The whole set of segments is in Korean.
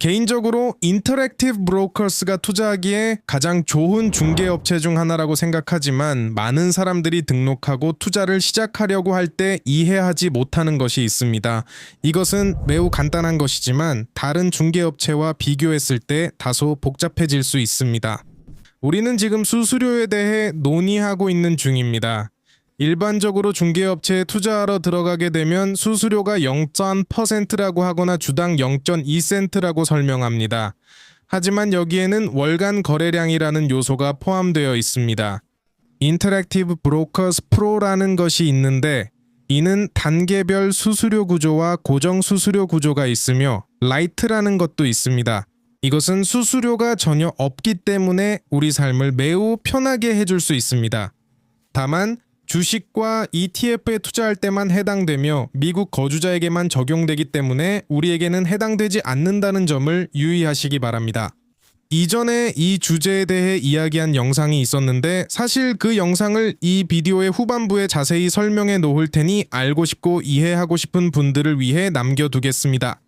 개인적으로 인터랙티브 브로커스가 투자하기에 가장 좋은 중개업체 중 하나라고 생각하지만 많은 사람들이 등록하고 투자를 시작하려고 할 때 이해하지 못하는 것이 있습니다. 이것은 매우 간단한 것이지만 다른 중개업체와 비교했을 때 다소 복잡해질 수 있습니다. 우리는 지금 수수료에 대해 논의하고 있는 중입니다. 일반적으로 중개업체에 투자하러 들어가게 되면 수수료가 0.1%라고 하거나 주당 0.2센트라고 설명합니다. 하지만 여기에는 월간 거래량이라는 요소가 포함되어 있습니다. 인터랙티브 브로커스 프로라는 것이 있는데 이는 단계별 수수료 구조와 고정 수수료 구조가 있으며 라이트라는 것도 있습니다. 이것은 수수료가 전혀 없기 때문에 우리 삶을 매우 편하게 해줄 수 있습니다. 다만 주식과 ETF에 투자할 때만 해당되며 미국 거주자에게만 적용되기 때문에 우리에게는 해당되지 않는다는 점을 유의하시기 바랍니다. 이전에 이 주제에 대해 이야기한 영상이 있었는데 사실 그 영상을 이 비디오의 후반부에 자세히 설명해 놓을 테니 알고 싶고 이해하고 싶은 분들을 위해 남겨두겠습니다.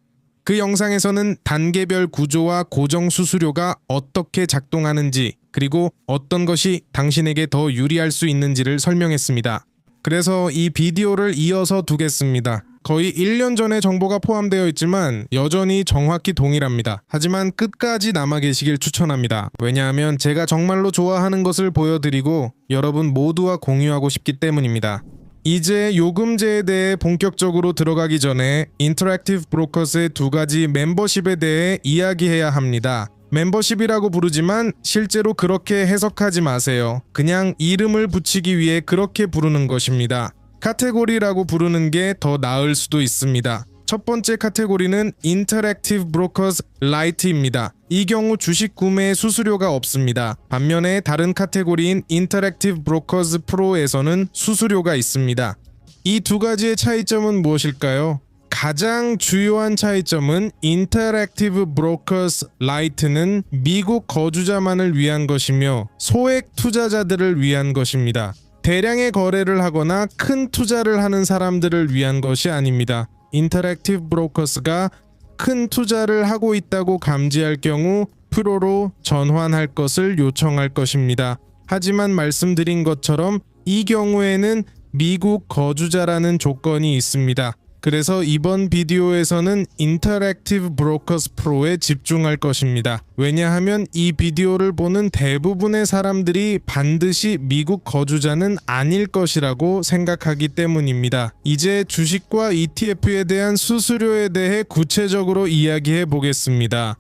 그 영상에서는 단계별 구조와 고정 수수료가 어떻게 작동하는지 그리고 어떤 것이 당신에게 더 유리할 수 있는지를 설명했습니다. 그래서 이 비디오를 이어서 두겠습니다. 거의 1년 전에 정보가 포함되어 있지만 여전히 정확히 동일합니다. 하지만 끝까지 남아 계시길 추천합니다. 왜냐하면 제가 정말로 좋아하는 것을 보여드리고 여러분 모두와 공유하고 싶기 때문입니다. 이제 요금제에 대해 본격적으로 들어가기 전에 인터랙티브 브로커스의 두 가지 멤버십에 대해 이야기해야 합니다. 멤버십이라고 부르지만 실제로 그렇게 해석하지 마세요. 그냥 이름을 붙이기 위해 그렇게 부르는 것입니다. 카테고리라고 부르는 게 더 나을 수도 있습니다. 첫 번째 카테고리는 인터랙티브 브로커스 라이트입니다. 이 경우 주식 구매에 수수료가 없습니다. 반면에 다른 카테고리인 인터랙티브 브로커스 프로에서는 수수료가 있습니다. 이 두 가지의 차이점은 무엇일까요? 가장 주요한 차이점은 인터랙티브 브로커스 라이트는 미국 거주자만을 위한 것이며 소액 투자자들을 위한 것입니다. 대량의 거래를 하거나 큰 투자를 하는 사람들을 위한 것이 아닙니다. 인터랙티브 브로커스가 큰 투자를 하고 있다고 감지할 경우 프로로 전환할 것을 요청할 것입니다. 하지만 말씀드린 것처럼 이 경우에는 미국 거주자라는 조건이 있습니다. 그래서 이번 비디오에서는 인터랙티브 브로커스 프로에 집중할 것입니다. 왜냐하면 이 비디오를 보는 대부분의 사람들이 반드시 미국 거주자는 아닐 것이라고 생각하기 때문입니다. 이제 주식과 ETF에 대한 수수료에 대해 구체적으로 이야기해 보겠습니다.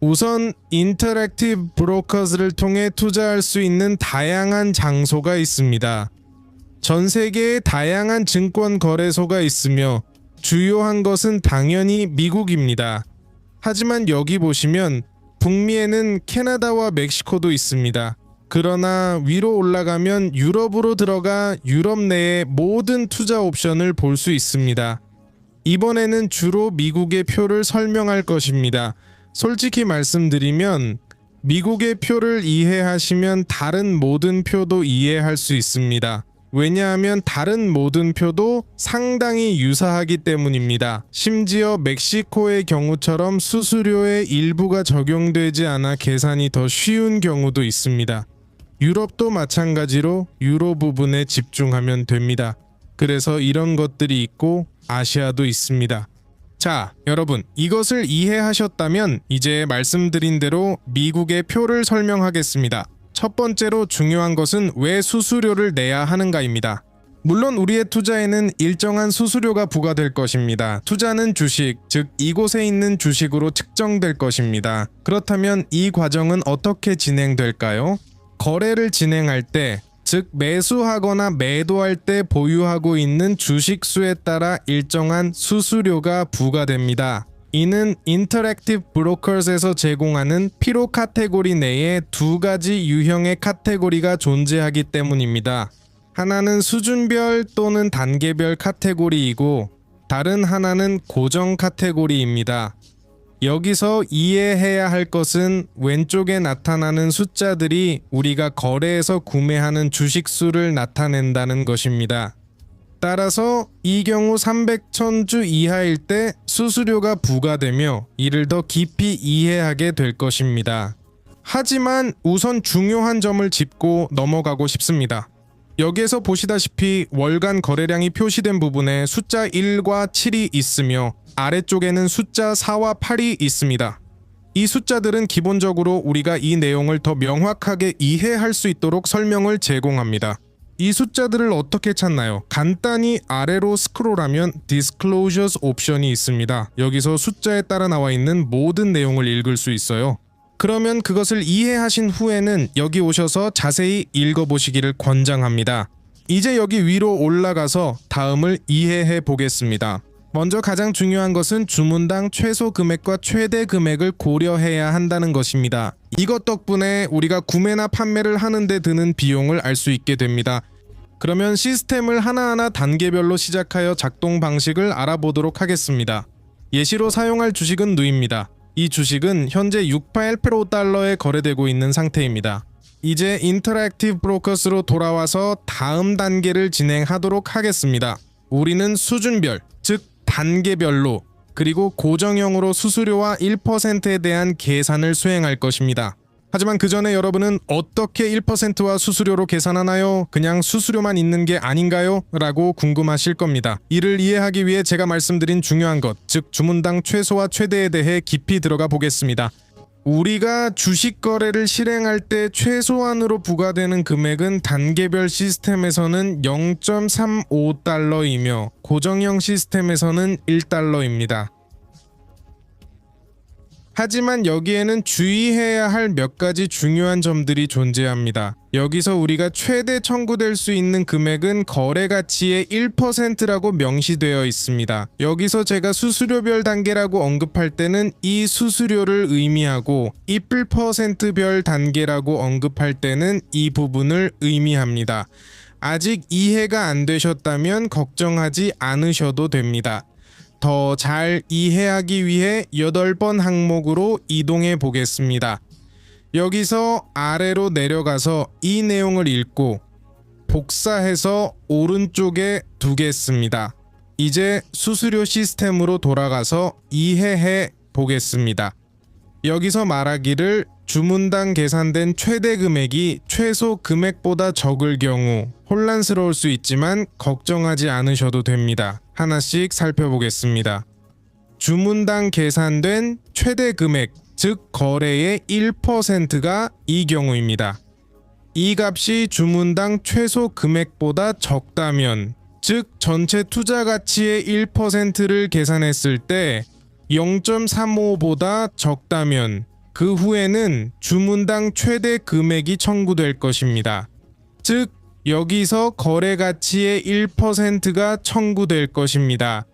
우선 인터랙티브 브로커스를 통해 투자할 수 있는 다양한 장소가 있습니다. 전 세계에 다양한 증권 거래소가 있으며 주요한 것은 당연히 미국입니다. 하지만 여기 보시면 북미에는 캐나다와 멕시코도 있습니다. 그러나 위로 올라가면 유럽으로 들어가 유럽 내의 모든 투자 옵션을 볼 수 있습니다. 이번에는 주로 미국의 표를 설명할 것입니다. 솔직히 말씀드리면 미국의 표를 이해하시면 다른 모든 표도 이해할 수 있습니다. 왜냐하면 다른 모든 표도 상당히 유사하기 때문입니다. 심지어 멕시코의 경우처럼 수수료의 일부가 적용되지 않아 계산이 더 쉬운 경우도 있습니다. 유럽도 마찬가지로 유로 부분에 집중하면 됩니다. 그래서 이런 것들이 있고 아시아도 있습니다. 자, 여러분, 이것을 이해하셨다면 이제 말씀드린 대로 미국의 표를 설명하겠습니다. 첫 번째로 중요한 것은 왜 수수료를 내야 하는가입니다. 물론 우리의 투자에는 일정한 수수료가 부과될 것입니다. 투자는 주식, 즉 이곳에 있는 주식으로 측정될 것입니다. 그렇다면 이 과정은 어떻게 진행될까요? 거래를 진행할 때, 즉 매수하거나 매도할 때 보유하고 있는 주식 수에 따라 일정한 수수료가 부과됩니다. 이는 인터랙티브 브로커스에서 제공하는 피로 카테고리 내에 두 가지 유형의 카테고리가 존재하기 때문입니다. 하나는 수준별 또는 단계별 카테고리이고 다른 하나는 고정 카테고리입니다. 여기서 이해해야 할 것은 왼쪽에 나타나는 숫자들이 우리가 거래에서 구매하는 주식 수를 나타낸다는 것입니다. 따라서 이 경우 300천주 이하일 때 수수료가 부과되며 이를 더 깊이 이해하게 될 것입니다. 하지만 우선 중요한 점을 짚고 넘어가고 싶습니다. 여기에서 보시다시피 월간 거래량이 표시된 부분에 숫자 1과 7이 있으며 아래쪽에는 숫자 4와 8이 있습니다. 이 숫자들은 기본적으로 우리가 이 내용을 더 명확하게 이해할 수 있도록 설명을 제공합니다. 이 숫자들을 어떻게 찾나요? 간단히 아래로 스크롤하면 Disclosures 옵션이 있습니다. 여기서 숫자에 따라 나와 있는 모든 내용을 읽을 수 있어요. 그러면 그것을 이해하신 후에는 여기 오셔서 자세히 읽어보시기를 권장합니다. 이제 여기 위로 올라가서 다음을 이해해 보겠습니다. 먼저 가장 중요한 것은 주문당 최소 금액과 최대 금액을 고려해야 한다는 것입니다. 이것 덕분에 우리가 구매나 판매를 하는데 드는 비용을 알 수 있게 됩니다. 그러면 시스템을 하나하나 단계별로 시작하여 작동 방식을 알아보도록 하겠습니다. 예시로 사용할 주식은 누입니다. 이 주식은 현재 681달러에 거래되고 있는 상태입니다. 이제 인터랙티브 브로커스로 돌아와서 다음 단계를 진행하도록 하겠습니다. 우리는 수준별, 즉 단계별로 그리고 고정형으로 수수료와 1%에 대한 계산을 수행할 것입니다. 하지만 그 전에 여러분은 어떻게 1%와 수수료로 계산하나요? 그냥 수수료만 있는 게 아닌가요? 라고 궁금하실 겁니다. 이를 이해하기 위해 제가 말씀드린 중요한 것, 즉 주문당 최소와 최대에 대해 깊이 들어가 보겠습니다. 우리가 주식 거래를 실행할 때 최소한으로 부과되는 금액은 단계별 시스템에서는 0.35달러이며 고정형 시스템에서는 1달러입니다. 하지만 여기에는 주의해야 할 몇 가지 중요한 점들이 존재합니다. 여기서 우리가 최대 청구될 수 있는 금액은 거래 가치의 1%라고 명시되어 있습니다. 여기서 제가 수수료별 단계라고 언급할 때는 이 수수료를 의미하고 1%별 단계라고 언급할 때는 이 부분을 의미합니다. 아직 이해가 안 되셨다면 걱정하지 않으셔도 됩니다. 더 잘 이해하기 위해 8번 항목으로 이동해 보겠습니다. 여기서 아래로 내려가서 이 내용을 읽고 복사해서 오른쪽에 두겠습니다. 이제 수수료 시스템으로 돌아가서 이해해 보겠습니다. 여기서 말하기를 주문당 계산된 최대 금액이 최소 금액보다 적을 경우 혼란스러울 수 있지만 걱정하지 않으셔도 됩니다. 하나씩 살펴보겠습니다. 주문당 계산된 최대 금액, 즉 거래의 1%가 이 경우입니다. 이 값이 주문당 최소 금액보다 적다면, 즉 전체 투자 가치의 1%를 계산했을 때 0.35보다 적다면 그 후에는 주문당 최대 금액이 청구될 것입니다. 즉 여기서 거래 가치의 1%가 청구될 것입니다.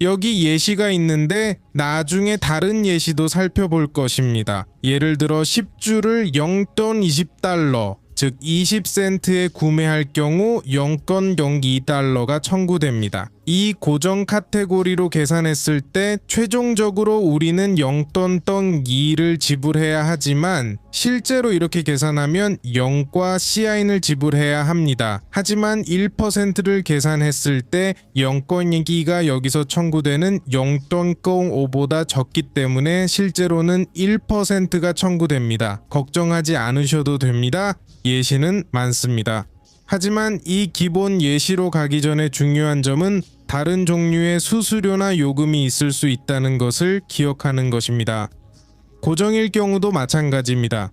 여기 예시가 있는데 나중에 다른 예시도 살펴볼 것입니다. 예를 들어 10주를 0돈 20달러, 즉 20센트에 구매할 경우 0.02달러가 청구됩니다. 이 고정 카테고리로 계산했을 때 최종적으로 우리는 0.2를 지불해야 하지만 실제로 이렇게 계산하면 0과 CIN을 지불해야 합니다. 하지만 1%를 계산했을 때 0.2가 여기서 청구되는 0.05보다 적기 때문에 실제로는 1%가 청구됩니다. 걱정하지 않으셔도 됩니다. 예시는 많습니다. 하지만 이 기본 예시로 가기 전에 중요한 점은 다른 종류의 수수료나 요금이 있을 수 있다는 것을 기억하는 것입니다. 고정일 경우도 마찬가지입니다.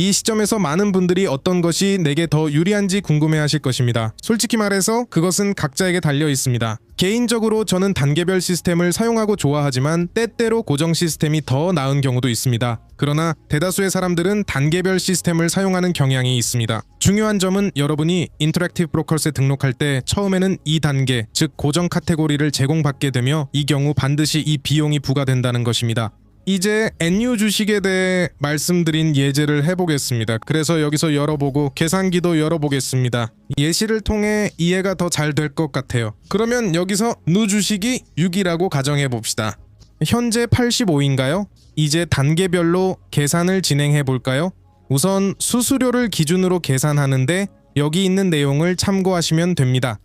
이 시점에서 많은 분들이 어떤 것이 내게 더 유리한지 궁금해하실 것입니다. 솔직히 말해서 그것은 각자에게 달려 있습니다. 개인적으로 저는 단계별 시스템을 사용하고 좋아하지만 때때로 고정 시스템이 더 나은 경우도 있습니다. 그러나 대다수의 사람들은 단계별 시스템을 사용하는 경향이 있습니다. 중요한 점은 여러분이 인터랙티브 브로커스에 등록할 때 처음에는 2단계, 즉 고정 카테고리를 제공받게 되며 이 경우 반드시 이 비용이 부과된다는 것입니다. 이제 NU 주식에 대해 말씀드린 예제를 해보겠습니다. 그래서 여기서 열어보고 계산기도 열어보겠습니다. 예시를 통해 이해가 더 잘 될 것 같아요. 그러면 여기서 누 주식이 6이라고 가정해 봅시다. 현재 85인가요? 이제 단계별로 계산을 진행해 볼까요? 우선 수수료를 기준으로 계산하는데 여기 있는 내용을 참고하시면 됩니다.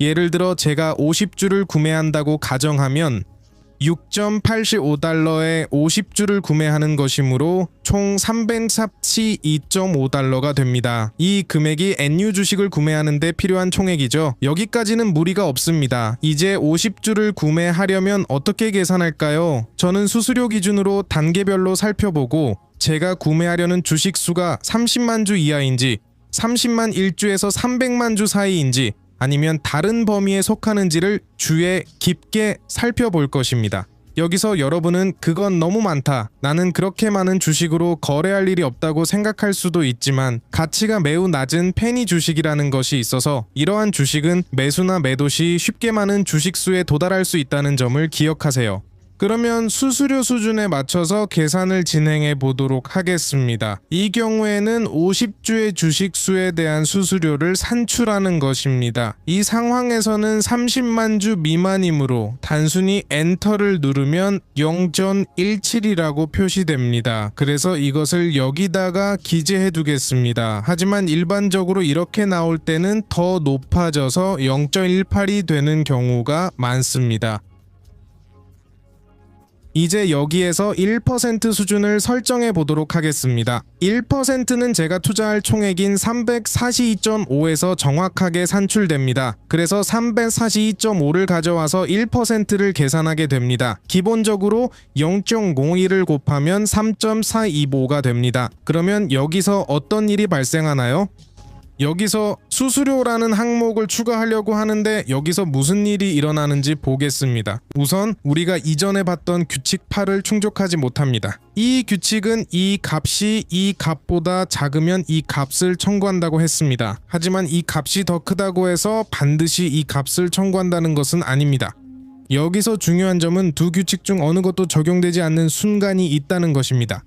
예를 들어 제가 50주를 구매한다고 가정하면 6.85달러에 50주를 구매하는 것이므로 총342 2.5달러가 됩니다. 이 금액이 NU 주식을 구매하는데 필요한 총액이죠. 여기까지는 무리가 없습니다. 이제 50주를 구매하려면 어떻게 계산할까요? 저는 수수료 기준으로 단계별로 살펴보고 제가 구매하려는 주식 수가 30만 주 이하인지 30만 1주에서 300만 주 사이인지 아니면 다른 범위에 속하는지를 주에 깊게 살펴볼 것입니다. 여기서 여러분은 그건 너무 많다. 나는 그렇게 많은 주식으로 거래할 일이 없다고 생각할 수도 있지만 가치가 매우 낮은 페니 주식이라는 것이 있어서 이러한 주식은 매수나 매도 시 쉽게 많은 주식 수에 도달할 수 있다는 점을 기억하세요. 그러면 수수료 수준에 맞춰서 계산을 진행해 보도록 하겠습니다. 이 경우에는 50주의 주식 수에 대한 수수료를 산출하는 것입니다. 이 상황에서는 30만 주 미만이므로 단순히 엔터를 누르면 0.17이라고 표시됩니다. 그래서 이것을 여기다가 기재해 두겠습니다. 하지만 일반적으로 이렇게 나올 때는 더 높아져서 0.18이 되는 경우가 많습니다. 이제 여기에서 1% 수준을 설정해 보도록 하겠습니다. 1%는 제가 투자할 총액인 342.5에서 정확하게 산출됩니다. 그래서 342.5를 가져와서 1%를 계산하게 됩니다. 기본적으로 0.01을 곱하면 3.425가 됩니다. 그러면 여기서 어떤 일이 발생하나요? 여기서 수수료라는 항목을 추가하려고 하는데 여기서 무슨 일이 일어나는지 보겠습니다. 우선 우리가 이전에 봤던 규칙 8을 충족하지 못합니다. 이 규칙은 이 값이 이 값보다 작으면 이 값을 청구한다고 했습니다. 하지만 이 값이 더 크다고 해서 반드시 이 값을 청구한다는 것은 아닙니다. 여기서 중요한 점은 두 규칙 중 어느 것도 적용되지 않는 순간이 있다는 것입니다.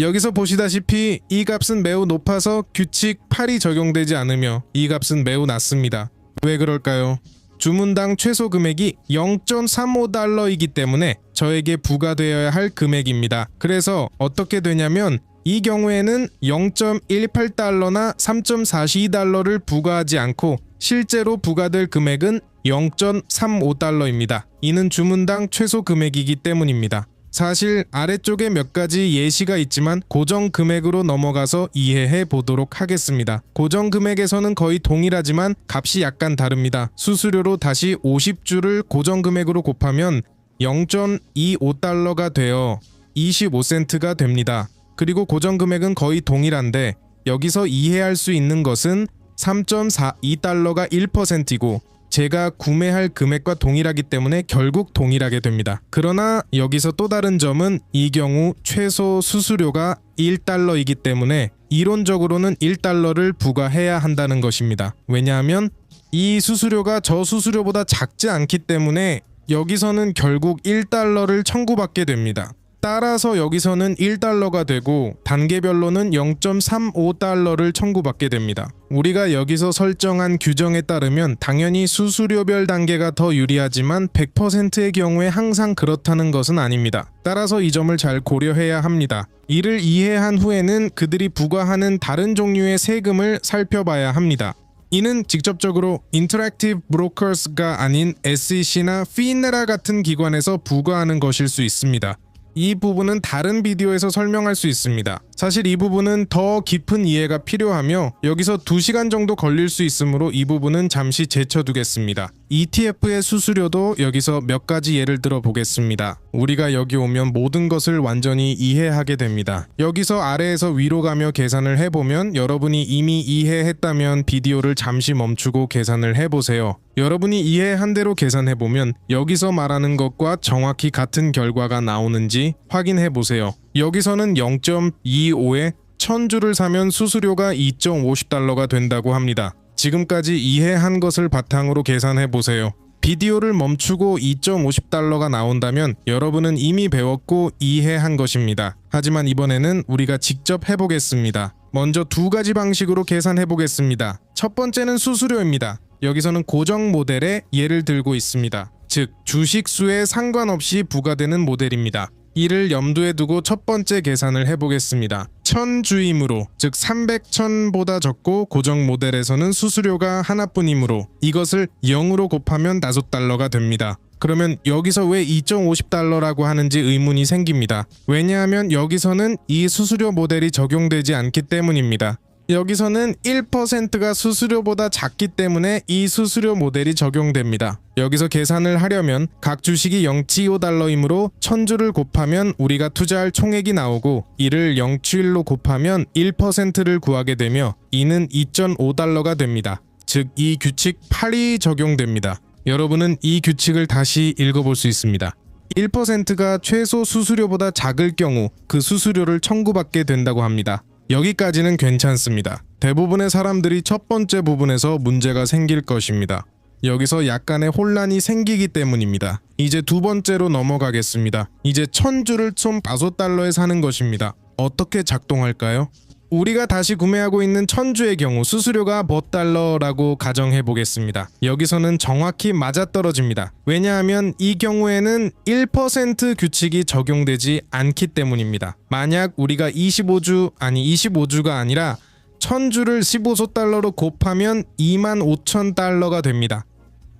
여기서 보시다시피 이 값은 매우 높아서 규칙 8이 적용되지 않으며 이 값은 매우 낮습니다. 왜 그럴까요? 주문당 최소 금액이 0.35달러이기 때문에 저에게 부과되어야 할 금액입니다. 그래서 어떻게 되냐면 이 경우에는 0.18달러나 3.42달러를 부과하지 않고 실제로 부과될 금액은 0.35달러입니다. 이는 주문당 최소 금액이기 때문입니다. 사실 아래쪽에 몇 가지 예시가 있지만 고정 금액으로 넘어가서 이해해 보도록 하겠습니다. 고정 금액에서는 거의 동일하지만 값이 약간 다릅니다. 수수료로 다시 50주를 고정 금액으로 곱하면 0.25달러가 되어 25센트가 됩니다. 그리고 고정 금액은 거의 동일한데 여기서 이해할 수 있는 것은 3.42달러가 1%이고 제가 구매할 금액과 동일하기 때문에 결국 동일하게 됩니다. 그러나 여기서 또 다른 점은 이 경우 최소 수수료가 1달러이기 때문에 이론적으로는 1달러를 부과해야 한다는 것입니다. 왜냐하면 이 수수료가 저 수수료보다 작지 않기 때문에 여기서는 결국 1달러를 청구받게 됩니다. 따라서 여기서는 1달러가 되고 단계별로는 0.35달러를 청구받게 됩니다. 우리가 여기서 설정한 규정에 따르면 당연히 수수료별 단계가 더 유리하지만 100%의 경우에 항상 그렇다는 것은 아닙니다. 따라서 이 점을 잘 고려해야 합니다. 이를 이해한 후에는 그들이 부과하는 다른 종류의 세금을 살펴봐야 합니다. 이는 직접적으로 인터랙티브 브로커스가 아닌 SEC나 피네라 같은 기관에서 부과하는 것일 수 있습니다. 이 부분은 다른 비디오에서 설명할 수 있습니다. 사실 이 부분은 더 깊은 이해가 필요하며 여기서 2시간 정도 걸릴 수 있으므로 이 부분은 잠시 제쳐두겠습니다. ETF의 수수료도 여기서 몇 가지 예를 들어 보겠습니다. 우리가 여기 오면 모든 것을 완전히 이해하게 됩니다. 여기서 아래에서 위로 가며 계산을 해보면 여러분이 이미 이해했다면 비디오를 잠시 멈추고 계산을 해보세요. 여러분이 이해한 대로 계산해보면 여기서 말하는 것과 정확히 같은 결과가 나오는지 확인해 보세요. 여기서는 0.25에 1000주를 사면 수수료가 2.50달러가 된다고 합니다. 지금까지 이해한 것을 바탕으로 계산해 보세요. 비디오를 멈추고 2.50달러가 나온다면 여러분은 이미 배웠고 이해한 것입니다. 하지만 이번에는 우리가 직접 해보겠습니다. 먼저 두 가지 방식으로 계산해 보겠습니다. 첫 번째는 수수료입니다. 여기서는 고정 모델의 예를 들고 있습니다. 즉 주식 수에 상관없이 부과되는 모델입니다. 이를 염두에 두고 첫 번째 계산을 해보겠습니다. 1000주이므로 즉 300천보다 적고 고정 모델에서는 수수료가 하나뿐이므로 이것을 0으로 곱하면 5달러가 됩니다. 그러면 여기서 왜 2.50달러라고 하는지 의문이 생깁니다. 왜냐하면 여기서는 이 수수료 모델이 적용되지 않기 때문입니다. 여기서는 1%가 수수료보다 작기 때문에 이 수수료 모델이 적용됩니다. 여기서 계산을 하려면 각 주식이 0.25달러이므로 1000주를 곱하면 우리가 투자할 총액이 나오고 이를 0.1로 곱하면 1%를 구하게 되며 이는 2.5달러가 됩니다. 즉 이 규칙 8이 적용됩니다. 여러분은 이 규칙을 다시 읽어볼 수 있습니다. 1%가 최소 수수료보다 작을 경우 그 수수료를 청구받게 된다고 합니다. 여기까지는 괜찮습니다. 대부분의 사람들이 첫 번째 부분에서 문제가 생길 것입니다. 여기서 약간의 혼란이 생기기 때문입니다. 이제 두 번째로 넘어가겠습니다. 이제 천주를 총 5달러에 사는 것입니다. 어떻게 작동할까요? 우리가 다시 구매하고 있는 천주의 경우 수수료가 몇 달러라고 가정해 보겠습니다. 여기서는 정확히 맞아떨어집니다. 왜냐하면 이 경우에는 1% 규칙이 적용되지 않기 때문입니다. 만약 우리가 25주 아니 25주가 아니라 1000주를 15소 달러로 곱하면 2만 5천 달러가 됩니다.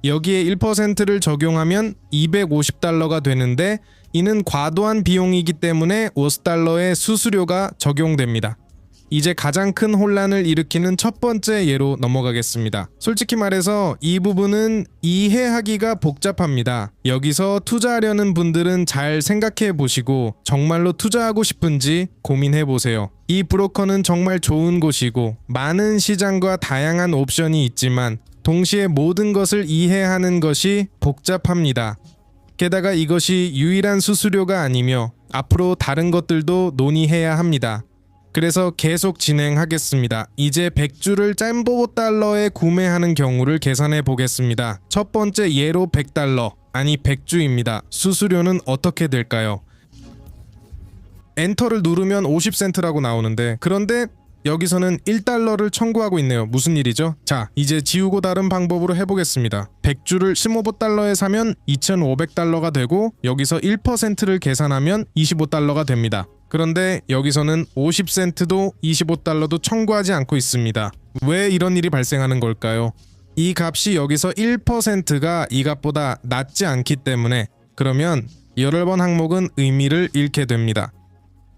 여기에 1%를 적용하면 250달러가 되는데 이는 과도한 비용이기 때문에 5달러의 수수료가 적용됩니다. 이제 가장 큰 혼란을 일으키는 첫 번째 예로 넘어가겠습니다. 솔직히 말해서 이 부분은 이해하기가 복잡합니다. 여기서 투자하려는 분들은 잘 생각해 보시고 정말로 투자하고 싶은지 고민해 보세요. 이 브로커는 정말 좋은 곳이고 많은 시장과 다양한 옵션이 있지만 동시에 모든 것을 이해하는 것이 복잡합니다. 게다가 이것이 유일한 수수료가 아니며 앞으로 다른 것들도 논의해야 합니다. 그래서 계속 진행하겠습니다. 이제 100주를 짬보보 달러에 구매하는 경우를 계산해 보겠습니다. 첫 번째 예로 100달러, 아니 100주입니다. 수수료는 어떻게 될까요? 엔터를 누르면 50센트라고 나오는데 그런데 여기서는 1달러를 청구하고 있네요. 무슨 일이죠? 자, 이제 지우고 다른 방법으로 해보겠습니다. 100주를 15달러에 사면 2,500달러가 되고 여기서 1%를 계산하면 25달러가 됩니다. 그런데 여기서는 50센트도 25달러도 청구하지 않고 있습니다. 왜 이런 일이 발생하는 걸까요? 이 값이 여기서 1%가 이 값보다 낮지 않기 때문에 그러면 여러 번 항목은 의미를 잃게 됩니다.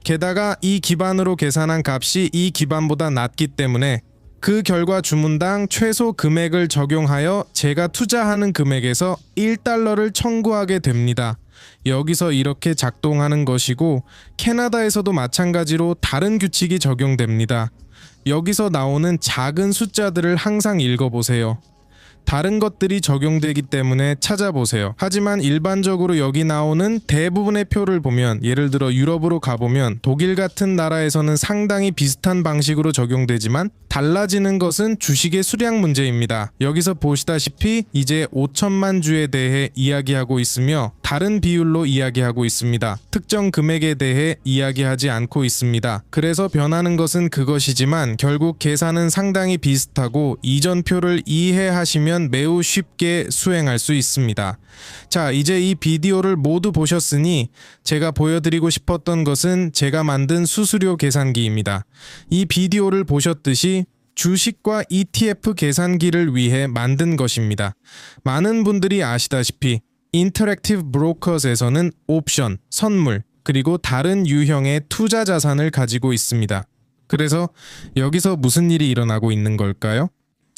게다가 이 기반으로 계산한 값이 이 기반보다 낮기 때문에 그 결과 주문당 최소 금액을 적용하여 제가 투자하는 금액에서 1달러를 청구하게 됩니다. 여기서 이렇게 작동하는 것이고 캐나다에서도 마찬가지로 다른 규칙이 적용됩니다. 여기서 나오는 작은 숫자들을 항상 읽어보세요. 다른 것들이 적용되기 때문에 찾아보세요. 하지만 일반적으로 여기 나오는 대부분의 표를 보면 예를 들어 유럽으로 가보면 독일 같은 나라에서는 상당히 비슷한 방식으로 적용되지만 달라지는 것은 주식의 수량 문제입니다. 여기서 보시다시피 이제 5천만 주에 대해 이야기하고 있으며 다른 비율로 이야기하고 있습니다. 특정 금액에 대해 이야기하지 않고 있습니다. 그래서 변하는 것은 그것이지만 결국 계산은 상당히 비슷하고 이전 표를 이해하시면 매우 쉽게 수행할 수 있습니다. 자, 이제 이 비디오를 모두 보셨으니 제가 보여드리고 싶었던 것은 제가 만든 수수료 계산기입니다. 이 비디오를 보셨듯이 주식과 ETF 계산기를 위해 만든 것입니다. 많은 분들이 아시다시피 인터랙티브 브로커스에서는 옵션, 선물, 그리고 다른 유형의 투자 자산을 가지고 있습니다. 그래서 여기서 무슨 일이 일어나고 있는 걸까요?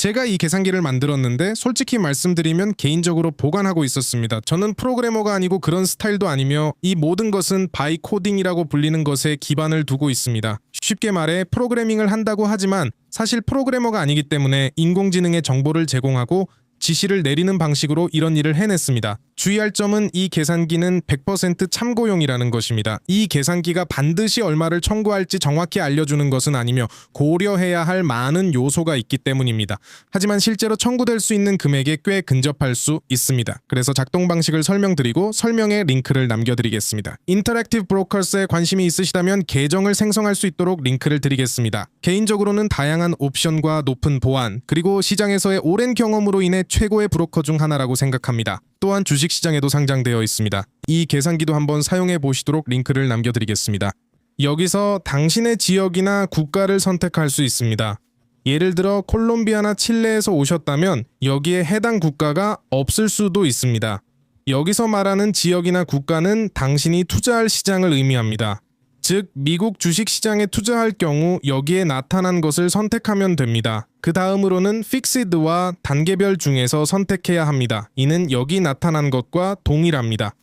제가 이 계산기를 만들었는데 솔직히 말씀드리면 개인적으로 보관하고 있었습니다. 저는 프로그래머가 아니고 그런 스타일도 아니며 이 모든 것은 바이 코딩이라고 불리는 것에 기반을 두고 있습니다. 쉽게 말해 프로그래밍을 한다고 하지만 사실 프로그래머가 아니기 때문에 인공지능의 정보를 제공하고 지시를 내리는 방식으로 이런 일을 해냈습니다. 주의할 점은 이 계산기는 100% 참고용이라는 것입니다. 이 계산기가 반드시 얼마를 청구할지 정확히 알려주는 것은 아니며 고려해야 할 많은 요소가 있기 때문입니다. 하지만 실제로 청구될 수 있는 금액에 꽤 근접할 수 있습니다. 그래서 작동 방식을 설명드리고 설명에 링크를 남겨드리겠습니다. 인터랙티브 브로커스에 관심이 있으시다면 계정을 생성할 수 있도록 링크를 드리겠습니다. 개인적으로는 다양한 옵션과 높은 보안 그리고 시장에서의 오랜 경험으로 인해 최고의 브로커 중 하나라고 생각합니다. 또한 주식시장에도 상장되어 있습니다. 이 계산기도 한번 사용해 보시도록 링크를 남겨드리겠습니다. 여기서 당신의 지역이나 국가를 선택할 수 있습니다. 예를 들어 콜롬비아나 칠레에서 오셨다면 여기에 해당 국가가 없을 수도 있습니다. 여기서 말하는 지역이나 국가는 당신이 투자할 시장을 의미합니다. 즉, 미국 주식 시장에 투자할 경우 여기에 나타난 것을 선택하면 됩니다. 그 다음으로는 픽시드와 단계별 중에서 선택해야 합니다. 이는 여기 나타난 것과 동일합니다.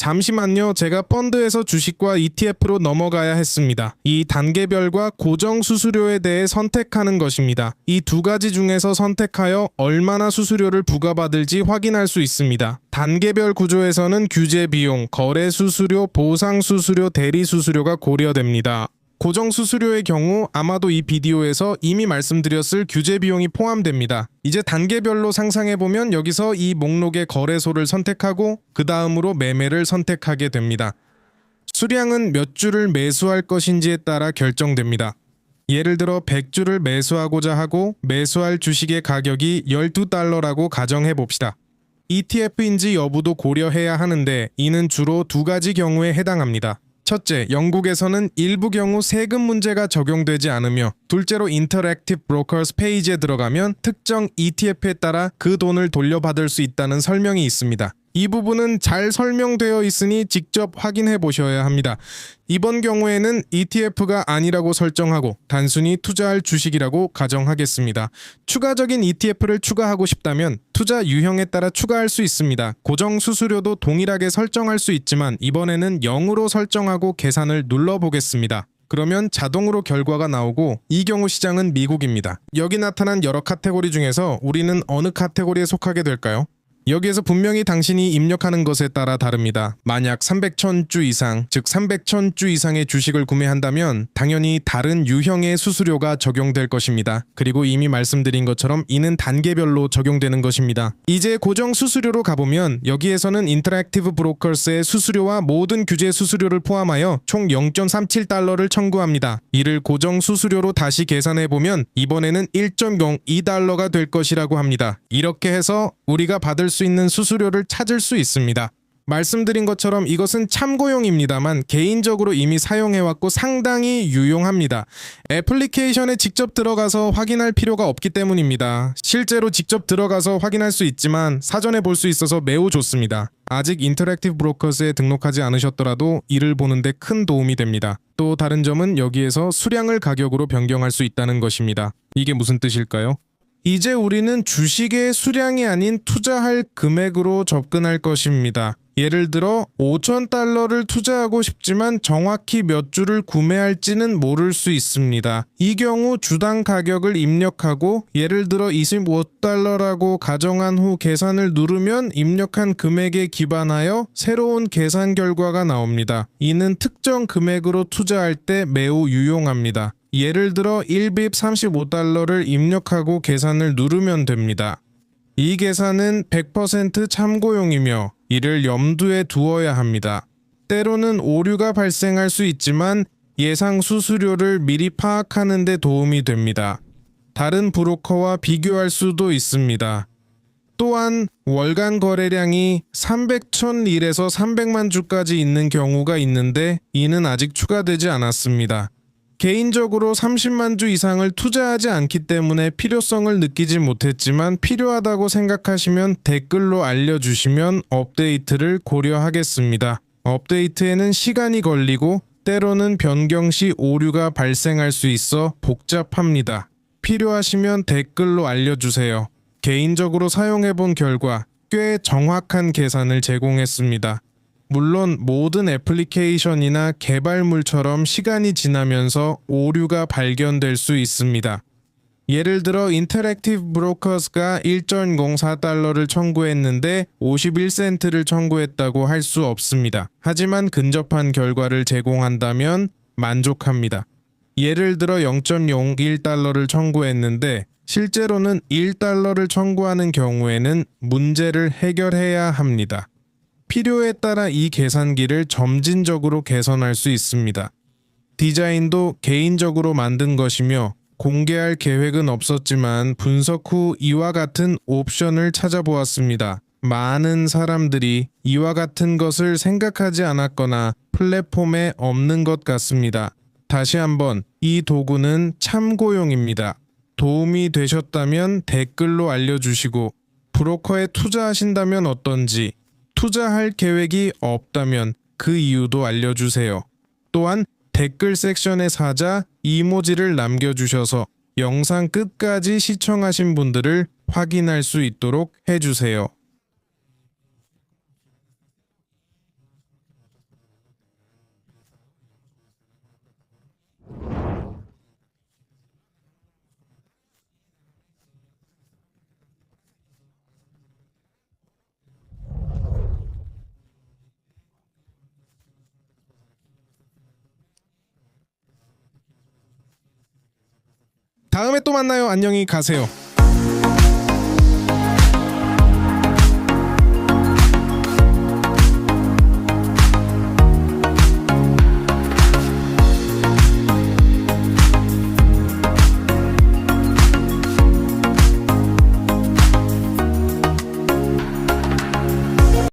잠시만요. 제가 펀드에서 주식과 ETF로 넘어가야 했습니다. 이 단계별과 고정 수수료에 대해 선택하는 것입니다. 이 두 가지 중에서 선택하여 얼마나 수수료를 부과받을지 확인할 수 있습니다. 단계별 구조에서는 규제 비용, 거래 수수료, 보상 수수료, 대리 수수료가 고려됩니다. 고정 수수료의 경우 아마도 이 비디오에서 이미 말씀드렸을 규제 비용이 포함됩니다. 이제 단계별로 상상해 보면 여기서 이 목록의 거래소를 선택하고 그 다음으로 매매를 선택하게 됩니다. 수량은 몇 주를 매수할 것인지에 따라 결정됩니다. 예를 들어 100주를 매수하고자 하고 매수할 주식의 가격이 12달러라고 가정해 봅시다. ETF인지 여부도 고려해야 하는데 이는 주로 두 가지 경우에 해당합니다. 첫째, 영국에서는 일부 경우 세금 문제가 적용되지 않으며 둘째로 인터랙티브 브로커스 페이지에 들어가면 특정 ETF에 따라 그 돈을 돌려받을 수 있다는 설명이 있습니다. 이 부분은 잘 설명되어 있으니 직접 확인해 보셔야 합니다. 이번 경우에는 ETF가 아니라고 설정하고 단순히 투자할 주식이라고 가정하겠습니다. 추가적인 ETF를 추가하고 싶다면 투자 유형에 따라 추가할 수 있습니다. 고정 수수료도 동일하게 설정할 수 있지만 이번에는 0으로 설정하고 계산을 눌러 보겠습니다. 그러면 자동으로 결과가 나오고 이 경우 시장은 미국입니다. 여기 나타난 여러 카테고리 중에서 우리는 어느 카테고리에 속하게 될까요? 여기에서 분명히 당신이 입력하는 것에 따라 다릅니다. 만약 300천주 이상, 즉 300천주 이상의 주식을 구매한다면 당연히 다른 유형의 수수료가 적용될 것입니다. 그리고 이미 말씀드린 것처럼 이는 단계별로 적용되는 것입니다. 이제 고정 수수료로 가보면 여기에서는 인터랙티브 브로커스의 수수료와 모든 규제 수수료를 포함하여 총 0.37달러를 청구합니다. 이를 고정 수수료로 다시 계산해 보면 이번에는 1.02달러가 될 것이라고 합니다. 이렇게 해서 우리가 받을 수 있는 수수료를 찾을 수 있습니다. 말씀드린 것처럼 이것은 참고용입니다만 개인적으로 이미 사용해왔고 상당히 유용합니다. 애플리케이션에 직접 들어가서 확인할 필요가 없기 때문입니다. 실제로 직접 들어가서 확인할 수 있지만 사전에 볼 수 있어서 매우 좋습니다. 아직 인터랙티브 브로커스에 등록하지 않으셨더라도 이를 보는데 큰 도움이 됩니다. 또 다른 점은 여기에서 수량을 가격으로 변경할 수 있다는 것입니다. 이게 무슨 뜻일까요? 이제 우리는 주식의 수량이 아닌 투자할 금액으로 접근할 것입니다. 예를 들어 5천 달러를 투자하고 싶지만 정확히 몇 주를 구매할지는 모를 수 있습니다. 이 경우 주당 가격을 입력하고 예를 들어 25달러라고 가정한 후 계산을 누르면 입력한 금액에 기반하여 새로운 계산 결과가 나옵니다. 이는 특정 금액으로 투자할 때 매우 유용합니다. 예를 들어 1빕 35달러를 입력하고 계산을 누르면 됩니다. 이 계산은 100% 참고용이며 이를 염두에 두어야 합니다. 때로는 오류가 발생할 수 있지만 예상 수수료를 미리 파악하는 데 도움이 됩니다. 다른 브로커와 비교할 수도 있습니다. 또한 월간 거래량이 300천 일에서 300만 주까지 있는 경우가 있는데 이는 아직 추가되지 않았습니다. 개인적으로 30만 주 이상을 투자하지 않기 때문에 필요성을 느끼지 못했지만 필요하다고 생각하시면 댓글로 알려주시면 업데이트를 고려하겠습니다. 업데이트에는 시간이 걸리고 때로는 변경 시 오류가 발생할 수 있어 복잡합니다. 필요하시면 댓글로 알려주세요. 개인적으로 사용해본 결과 꽤 정확한 계산을 제공했습니다. 물론 모든 애플리케이션이나 개발물처럼 시간이 지나면서 오류가 발견될 수 있습니다. 예를 들어 인터랙티브 브로커스가 1.04달러를 청구했는데 51센트를 청구했다고 할 수 없습니다. 하지만 근접한 결과를 제공한다면 만족합니다. 예를 들어 0.01달러를 청구했는데 실제로는 1달러를 청구하는 경우에는 문제를 해결해야 합니다. 필요에 따라 이 계산기를 점진적으로 개선할 수 있습니다. 디자인도 개인적으로 만든 것이며 공개할 계획은 없었지만 분석 후 이와 같은 옵션을 찾아보았습니다. 많은 사람들이 이와 같은 것을 생각하지 않았거나 플랫폼에 없는 것 같습니다. 다시 한번 이 도구는 참고용입니다. 도움이 되셨다면 댓글로 알려주시고 브로커에 투자하신다면 어떤지 투자할 계획이 없다면 그 이유도 알려주세요. 또한 댓글 섹션에 사자 이모지를 남겨주셔서 영상 끝까지 시청하신 분들을 확인할 수 있도록 해주세요. 다음에 또 만나요. 안녕히 가세요.